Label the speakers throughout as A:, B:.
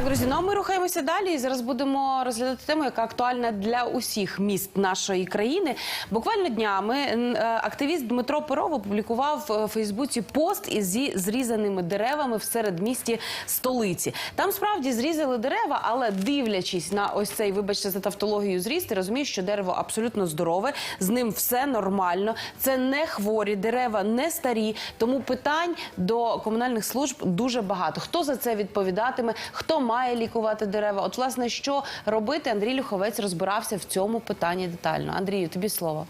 A: Так, друзі, ну а ми рухаємося далі. І зараз будемо розглядати тему, яка актуальна для усіх міст нашої країни. Буквально днями е, активіст Дмитро Перов опублікував е, в Фейсбуці пост із зрізаними деревами в середмісті столиці. Там справді зрізали дерева, але дивлячись на ось цей, вибачте, за тавтологію зріз, ти розумієш, що дерево абсолютно здорове, з ним все нормально. Це не хворі дерева, не старі. Тому питань до комунальних служб дуже багато. Хто за це відповідатиме? Хто має лікувати дерева? От, власне, що робити? Андрій Люховець розбирався в цьому питанні детально. Андрію, тобі слово.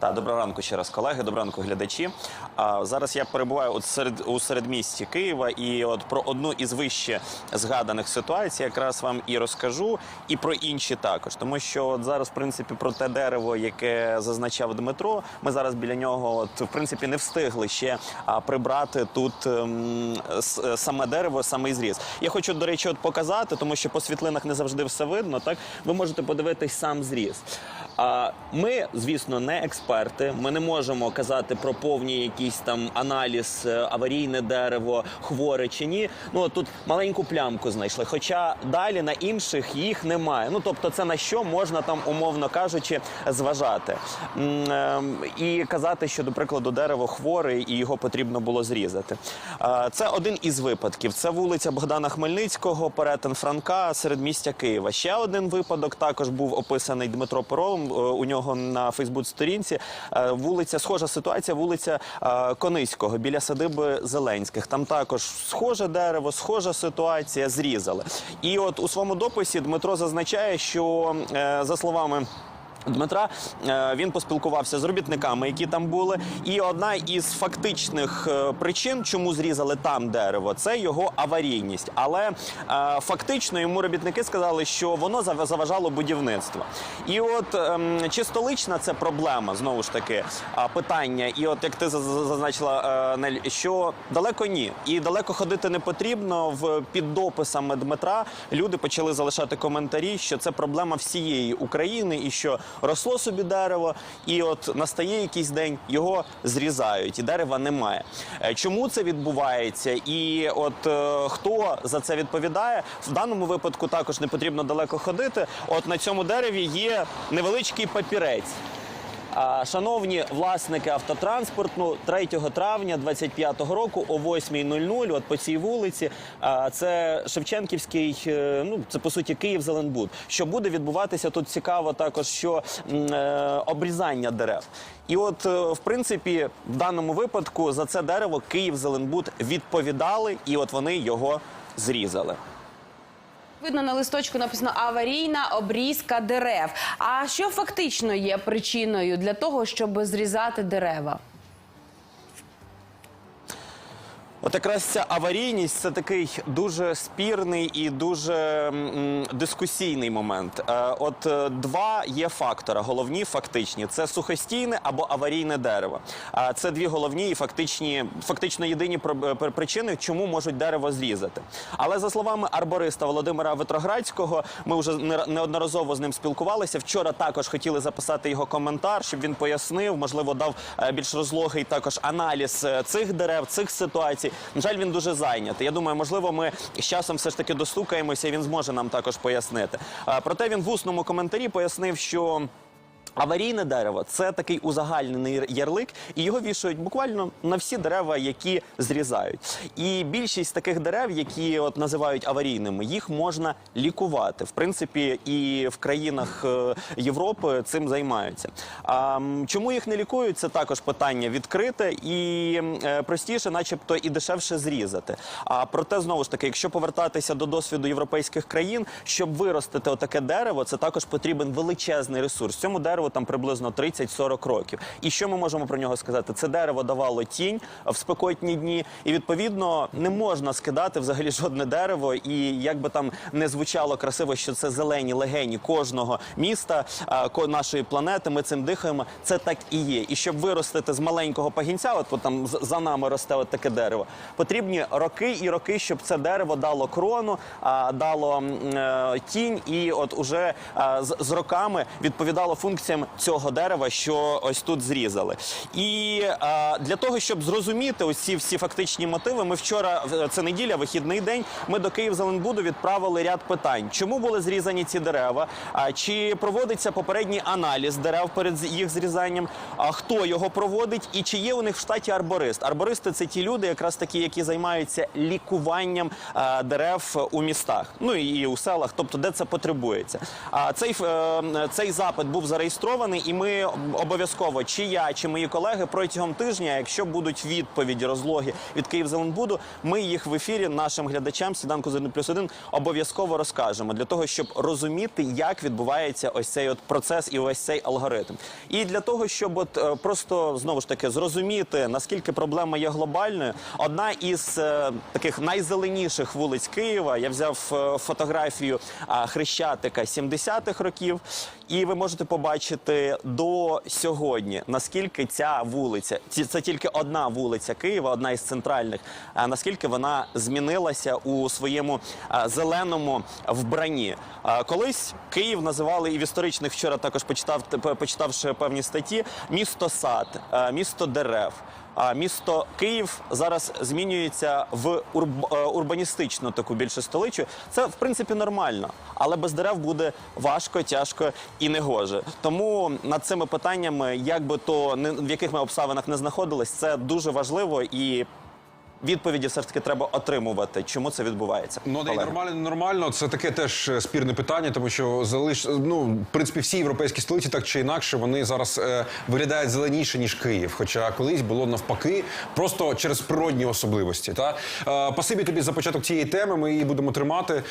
B: Так, доброго ранку ще раз, колеги. Доброго ранку, глядачі. А зараз я перебуваю от серед у середмісті Києва, і от про одну із вище згаданих ситуацій якраз вам і розкажу, і про інші також. Тому що от зараз, в принципі, про те дерево, яке зазначав Дмитро, ми зараз біля нього, от в принципі, не встигли ще а, прибрати тут ем, е, саме дерево, саме зріз. Я хочу, до речі, от показати, тому що по світлинах не завжди все видно. Так ви можете подивитись сам зріз. Ми, звісно, не експерти. Ми не можемо казати про повний якийсь там аналіз, е, аварійне дерево, хворе чи ні. Ну тут маленьку плямку знайшли. Хоча далі на інших їх немає. Ну тобто, це на що можна там, умовно кажучи, зважати ем, і казати, що до прикладу дерево хворе і його потрібно було зрізати. Е, Це один із випадків. Це вулиця Богдана Хмельницького, перетин Франка, середмістя Києва. Ще один випадок також був описаний Дмитро Перовим у нього на Фейсбук-сторінці. Е, Вулиця, схожа ситуація, вулиця е, Кониського біля садиби Зеленських. Там також схоже дерево, схожа ситуація. Зрізали. І от у своєму дописі Дмитро зазначає, що е, за словами. Дмитра е, він поспілкувався з робітниками, які там були. І одна із фактичних е, причин, чому зрізали там дерево, це його аварійність. Але е, фактично йому робітники сказали, що воно заважало будівництво. І от ем, чи столична це проблема знову ж таки питання. І от як ти заз- заз- зазначила, Нель, що далеко ні, і далеко ходити не потрібно. В під дописами Дмитра люди почали залишати коментарі, що це проблема всієї України, і що росло собі дерево, і от настає якийсь день, його зрізають, і дерева немає. Е, Чому це відбувається? І от е, хто за це відповідає? В даному випадку також не потрібно далеко ходити. От на цьому дереві є невеличкий папірець. Шановні власники автотранспорту, 3 травня 25-го року о 8.00, от по цій вулиці, це Шевченківський, е, ну це по суті Київ Зеленбуд. Що буде відбуватися тут цікаво також, що е, обрізання дерев. І от, е, в принципі, в даному випадку за це дерево Київ Зеленбуд відповідали, і от вони його зрізали.
A: Видно на листочку написано аварійна обрізка дерев. А що фактично є причиною для того, щоб зрізати дерева?
B: От якраз ця аварійність це такий дуже спірний і дуже дискусійний момент. Е, От е, два є фактора, головні фактичні: це сухостійне або аварійне дерево. Це дві головні і фактичні, фактично єдині е, причини, чому можуть дерево зрізати. Але за словами арбориста Володимира Витроградського, ми вже неодноразово з ним спілкувалися. Вчора також хотіли записати його коментар, щоб він пояснив, можливо, дав більш розлогий також аналіз цих дерев, цих ситуацій. На жаль, він дуже зайнятий. Я думаю, можливо, ми з часом все ж таки достукаємося, і він зможе нам також пояснити. Е, Проте він в усному коментарі пояснив, що. Аварійне дерево це такий узагальнений ярлик, і його вішають буквально на всі дерева, які зрізають. І більшість таких дерев, які от називають аварійними, їх можна лікувати. В принципі, і в країнах е, Європи цим займаються. А чому їх не лікують? Це також питання відкрите і е, простіше, начебто, і дешевше зрізати. А проте знову ж таки, якщо повертатися до досвіду європейських країн, щоб виростити отаке дерево, це також потрібен величезний ресурс. Цьому дереву дереву там приблизно 30-40 років. І що ми можемо про нього сказати? Це дерево давало тінь в спекотні дні, і відповідно не можна скидати взагалі жодне дерево. І як би там не звучало красиво, що це зелені легені кожного міста, нашої планети. Ми цим дихаємо. Це так і є. І щоб виростити з маленького пагінця, от, от там за нами росте от таке дерево. Потрібні роки і роки, щоб це дерево дало крону, дало е, тінь, і от уже з роками відповідало функціям цього дерева, що ось тут зрізали. І а, для того, щоб зрозуміти ці всі фактичні мотиви, ми вчора в- це неділя, вихідний день. Ми до Київзеленбуду відправили ряд питань. Чому були зрізані ці дерева? А чи проводиться попередній аналіз дерев перед їх зрізанням? А хто його проводить? І чи є у них в штаті арборист? Арбористи це ті люди, якраз такі, які займаються лікуванням а, дерев у містах, ну і у селах, тобто де це потребується. А цей е, цей запит був зареєстрований, і ми обов'язково, чи я, чи мої колеги протягом тижня, якщо будуть відповіді розлоги від Київзеленбуду, ми їх в ефірі нашим глядачам сніданку з 1 плюс 1 обов'язково розкажемо для того, щоб розуміти, як відбувається ось цей от процес і ось цей алгоритм. І для того, щоб от е, просто знову ж таки зрозуміти наскільки проблема є глобальною, одна із е, таких найзеленіших вулиць Києва. Я взяв е, фотографію хрещатика 70-х років, і ви можете побачити до сьогодні, наскільки ця вулиця, це тільки одна вулиця Києва, одна із центральних, наскільки вона змінилася у своєму зеленому вбранні. Колись Київ називали і в історичних вчора також почитав почитавши певні статті місто сад, місто дерев. Місто Київ зараз змінюється в урб, е, урбаністичну таку більше столицю. Це в принципі нормально, але без дерев буде важко, тяжко і негоже. Тому над цими питаннями, як би то в яких ми обставинах не знаходились, це дуже важливо і. Відповіді все ж таки треба отримувати, чому це відбувається.
C: Ну, не нормально, не нормально. Це таке теж е, спірне питання, тому що залиш ну, в принципі, всі європейські столиці, так чи інакше, вони зараз е, виглядають зеленіше ніж Київ. Хоча колись було навпаки, просто через природні особливості. Та е, пасибі тобі за початок цієї теми. Ми її будемо тримати. Е,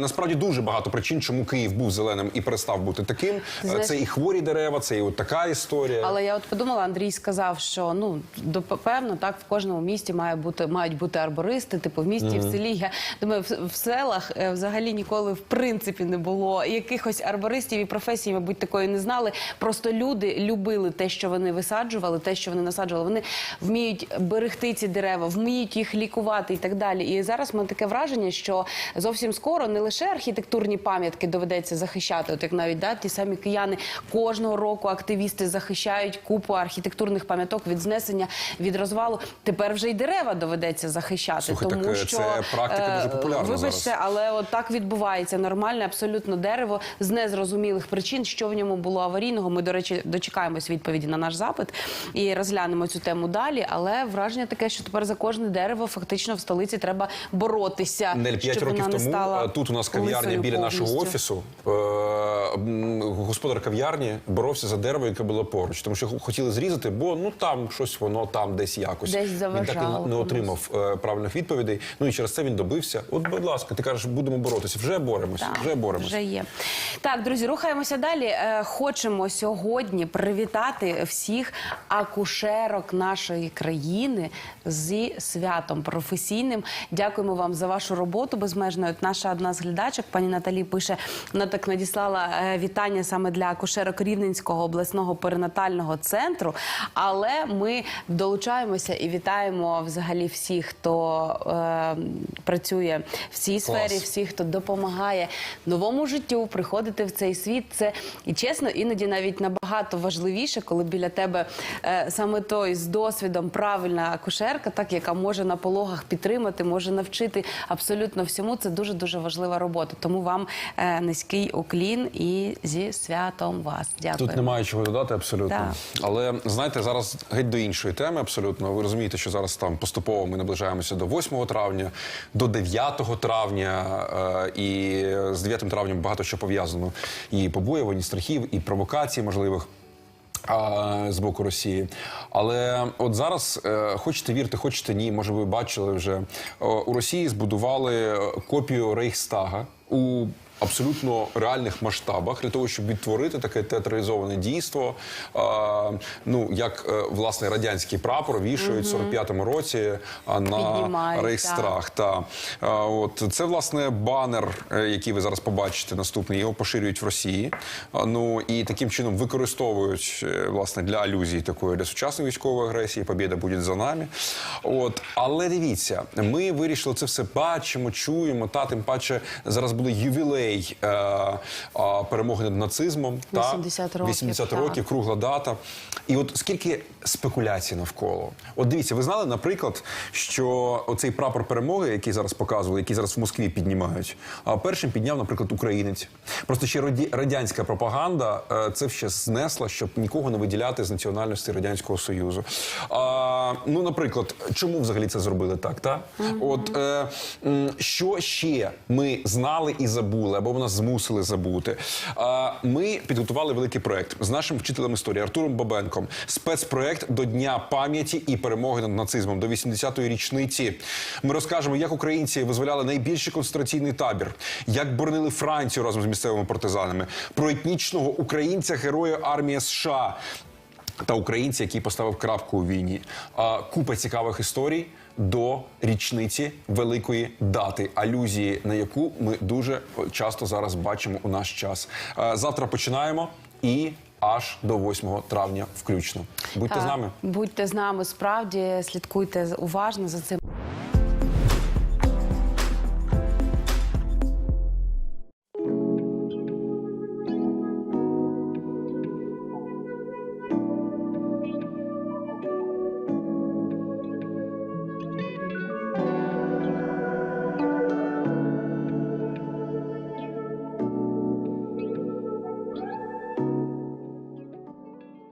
C: насправді дуже багато причин, чому Київ був зеленим і перестав бути таким. Е,
A: знаєш-
C: Це і хворі дерева, це і от така історія.
A: Але я от подумала, Андрій сказав, що ну до певно, так в кожному місті має бути мають бути арбористи, типу в місті, в селі. Я думаю, в, в селах е, взагалі ніколи в принципі не було якихось арбористів і професії, мабуть, такої не знали. Просто люди любили те, що вони висаджували, те, що вони насаджували. Вони вміють берегти ці дерева, вміють їх лікувати і так далі. І зараз мене таке враження, що зовсім скоро не лише архітектурні пам'ятки доведеться захищати, от як навіть да, ті самі кияни кожного року активісти захищають купу архітектурних пам'яток від знесення, від розвалу. Тепер вже й дерева доведеться захищати.
C: Слухай,
A: тому
C: так, е,
A: що
C: це практика дуже
A: е,
C: популярна
A: Вибачте,
C: зараз.
A: але от так відбувається нормальне, абсолютно дерево з незрозумілих причин, що в ньому було аварійного. Ми, до речі, дочекаємось відповіді на наш запит і розглянемо цю тему далі. Але враження таке, що тепер за кожне дерево фактично в столиці треба боротися.
C: Нель 5
A: щоб
C: років
A: вона не
C: тому
A: стала
C: е, тут у нас кав'ярня біля нашого офісу. е, Господар кав'ярні боровся за дерево, яке було поруч, тому що хотіли зрізати, бо ну там щось воно там десь якось.
A: Десь
C: Він так і не
A: комусь.
C: Отримав е, правильних відповідей. Ну і через це він добився. От, будь ласка, ти кажеш, будемо боротися. Вже боремося.
A: Так,
C: Вже боремося.
A: Вже є. Так, друзі, рухаємося далі. Е, Хочемо сьогодні привітати всіх акушерок нашої країни зі святом професійним. Дякуємо вам за вашу роботу безмежно. От Наша одна з глядачок, пані Наталі, пише, вона так надіслала е, вітання саме для акушерок Рівненського обласного перинатального центру. Але ми долучаємося і вітаємо взагалі всіх, хто е, працює в цій сфері, всі, хто допомагає новому життю приходити в цей світ. Це і чесно, іноді навіть набагато важливіше, коли біля тебе е, саме той з досвідом правильна акушерка, так яка може на пологах підтримати, може навчити абсолютно всьому. Це дуже дуже важлива робота. Тому вам е, низький уклін і зі святом вас. Дякую.
C: Тут немає чого додати абсолютно.
A: Так.
C: Але знаєте, зараз геть до іншої теми. Абсолютно. Ви розумієте, що зараз там поступово ми наближаємося до 8 травня, до 9 травня, е, і з 9 травнем багато що пов'язано. І побоювань, і страхів, і провокацій можливих. А, З боку Росії, але от зараз е, хочете вірте, хочете ні. Може, ви бачили вже у Росії збудували е, копію Рейхстага у абсолютно реальних масштабах для того, щоб відтворити таке театралізоване дійство. А, ну як е, власне радянський прапор вішають в 45-му році на рейхстрах. Та А, от це власне банер, е, який ви зараз побачите наступний. Його поширюють в Росії. А, Ну і таким чином використовують е, власне для алюзії такої для сучасної військової агресії. Побіда буде за нами. От але дивіться, ми вирішили це все бачимо, чуємо. Та тим паче зараз буде ювілей е, е, перемоги над нацизмом. та,
A: 80 років,
C: 80
A: так.
C: років кругла дата. І от скільки спекуляцій навколо. От дивіться, ви знали, наприклад, що оцей прапор перемоги, який зараз показували, який зараз в Москві піднімають, а першим підняв, наприклад, українець. Просто ще радянська пропаганда е, це ще знесла, щоб нікого не виділяти з національності радянського союзу. А, ну, наприклад, чому взагалі це зробили так? Та от е, що ще ми знали і забули, або нас змусили забути. А, ми підготували великий проект з нашим вчителем історії Артуром Бабенком. Спецпроект до Дня пам'яті і перемоги над нацизмом до 80-ї річниці. Ми розкажемо, як українці визволяли найбільший концентраційний табір, як боронили Францію разом з місцевими партизанами, про етнічного українця, героя армії США. Та українці, який поставив крапку у війні. А купа цікавих історій до річниці великої дати, алюзії на яку ми дуже часто зараз бачимо у наш час. Завтра починаємо і аж до 8 травня включно. Будьте з нами.
A: Будьте з нами справді, слідкуйте уважно за цим.